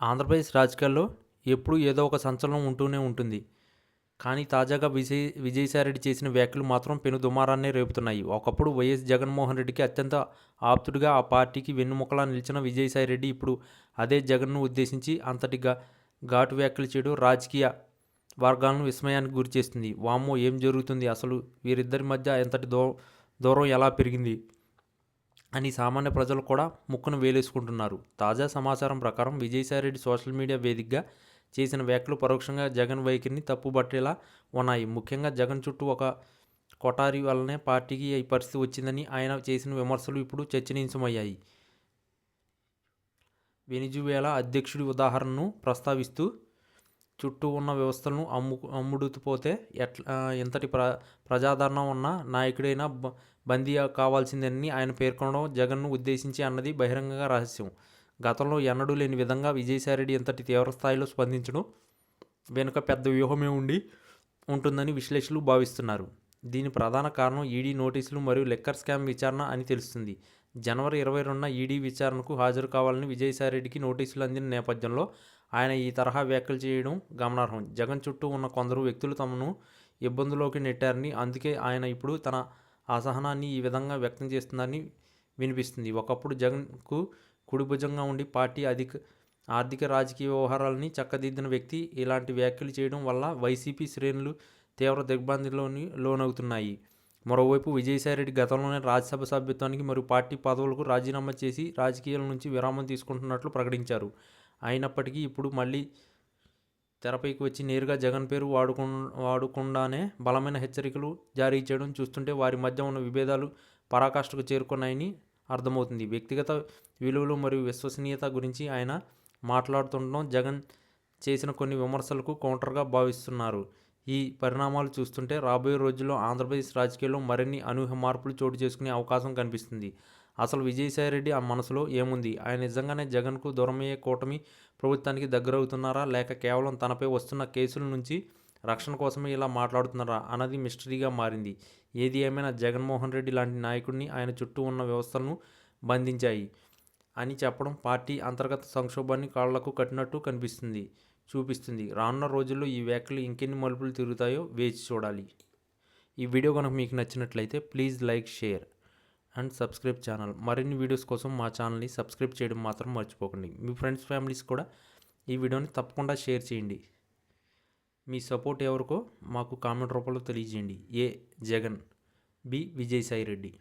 ఆంధ్రప్రదేశ్ రాజకీయాల్లో ఎప్పుడూ ఏదో ఒక సంచలనం ఉంటూనే ఉంటుంది. కానీ తాజాగా విజయ్ విజయసాయిరెడ్డి చేసిన వ్యాఖ్యలు మాత్రం పెను దుమారాన్నే రేపుతున్నాయి. ఒకప్పుడు వైఎస్ జగన్మోహన్ రెడ్డికి అత్యంత ఆప్తుడిగా ఆ పార్టీకి వెన్నుముకలా నిలిచిన విజయసాయిరెడ్డి ఇప్పుడు అదే జగన్ను ఉద్దేశించి అంతటి గా ఘాటు వ్యాఖ్యలు చేయడం రాజకీయ వర్గాలను విస్మయానికి గురిచేస్తుంది. వామ్మో ఏం జరుగుతుంది? అసలు వీరిద్దరి మధ్య ఎంతటి దూ దూరం ఎలా పెరిగింది? అని సామాన్య ప్రజలు కూడా ముక్కును వేలేసుకుంటున్నారు. తాజా సమాచారం ప్రకారం విజయసాయిరెడ్డి సోషల్ మీడియా వేదికగా చేసిన వ్యాఖ్యలు పరోక్షంగా జగన్ వైఖరిని తప్పుబట్టేలా ఉన్నాయి. ముఖ్యంగా జగన్ చుట్టూ ఒక కొటారి వల్లనే పార్టీకి ఈ పరిస్థితి వచ్చిందని ఆయన చేసిన విమర్శలు ఇప్పుడు చర్చనీయాంశమయ్యాయి. వెనిజువేలా అధ్యక్షుడి ఉదాహరణను ప్రస్తావిస్తూ చుట్టూ ఉన్న వ్యవస్థలను అమ్ము అమ్ముడుపోతే ఎట్లా ఎంతటి ప్ర ప్రజాదరణ ఉన్న నాయకుడైనా బ- బందీ కావాల్సిందని ఆయన పేర్కొనడం జగన్ను ఉద్దేశించి అన్నది బహిరంగంగా రహస్యం. గతంలో ఎన్నడూ లేని విధంగా విజయసాయిరెడ్డి ఎంతటి తీవ్ర స్థాయిలో స్పందించడం వెనుక పెద్ద వ్యూహమే ఉండి ఉంటుందని విశ్లేషకులు భావిస్తున్నారు. దీని ప్రధాన కారణం ఈడీ నోటీసులు మరియు లెక్కర్ స్కామ్ విచారణ అని తెలుస్తుంది. జనవరి ఇరవై రెండున ఈడీ విచారణకు హాజరు కావాలని విజయసాయిరెడ్డికి నోటీసులు అందిన నేపథ్యంలో ఆయన ఈ తరహా వ్యాఖ్యలు చేయడం గమనార్హం. జగన్ చుట్టూ ఉన్న కొందరు వ్యక్తులు తమను ఇబ్బందులోకి నెట్టారని అందుకే ఆయన ఇప్పుడు తన అసహనాన్ని ఈ విధంగా వ్యక్తం చేస్తుందని వినిపిస్తుంది. ఒకప్పుడు జగన్కు కుడిభుజంగా ఉండి పార్టీ అధిక ఆర్థిక రాజకీయ వ్యవహారాలని చక్కదిద్దిన వ్యక్తి ఇలాంటి వ్యాఖ్యలు చేయడం వల్ల వైసీపీ శ్రేణులు తీవ్ర దిగ్భ్రాంతిలోని లోనవుతున్నాయి. మరోవైపు విజయసాయిరెడ్డి గతంలోనే రాజ్యసభ సభ్యత్వానికి మరియు పార్టీ పదవులకు రాజీనామా చేసి రాజకీయాల నుంచి విరామం తీసుకుంటున్నట్లు ప్రకటించారు. అయినప్పటికీ ఇప్పుడు మళ్ళీ తెరపైకి వచ్చి నేరుగా జగన్ పేరు వాడుకు వాడకుండానే బలమైన హెచ్చరికలు జారీ చేయడం చూస్తుంటే వారి మధ్య ఉన్న విభేదాలు పరాకాష్ఠకు చేరుకున్నాయని అర్థమవుతుంది. వ్యక్తిగత విలువలు మరియు విశ్వసనీయత గురించి ఆయన మాట్లాడుతుండడం జగన్ చేసిన కొన్ని విమర్శలకు కౌంటర్గా భావిస్తున్నారు. ఈ పరిణామాలు చూస్తుంటే రాబోయే రోజుల్లో ఆంధ్రప్రదేశ్ రాజకీయాల్లో మరిన్ని అనూహ్య మార్పులు చోటు చేసుకునే అవకాశం కనిపిస్తుంది. అసలు విజయసాయిరెడ్డి ఆ మనసులో ఏముంది? ఆయన నిజంగానే జగన్కు దూరమయ్యే కూటమి ప్రభుత్వానికి దగ్గరవుతున్నారా? లేక కేవలం తనపై వస్తున్న కేసుల నుంచి రక్షణ కోసమే ఇలా మాట్లాడుతున్నారా? అన్నది మిస్టరీగా మారింది. ఏది ఏమైనా జగన్మోహన్ రెడ్డి లాంటి నాయకుడిని ఆయన చుట్టూ ఉన్న వ్యవస్థలను బంధించాయి అని చెప్పడం పార్టీ అంతర్గత సంక్షోభాన్ని కాళ్ళకు కట్టినట్టు కనిపిస్తుంది చూపిస్తుంది. రానున్న రోజుల్లో ఈ వ్యాఖ్యలు ఇంకెన్ని మలుపులు తిరుగుతాయో వేచి చూడాలి. ఈ వీడియో కనుక మీకు నచ్చినట్లయితే please like share. And subscribe channel. మరిన్ని వీడియోస్ కోసం మా ఛానల్ని సబ్స్క్రైబ్ చేయడం మాత్రం మర్చిపోకండి. మీ ఫ్రెండ్స్ ఫ్యామిలీస్ కూడా ఈ వీడియోని తప్పకుండా షేర్ చేయండి. మీ సపోర్ట్ ఎవరికో మాకు కామెంట్ రూపంలో తెలియజేయండి. A Jagan B Vijayasai Reddy.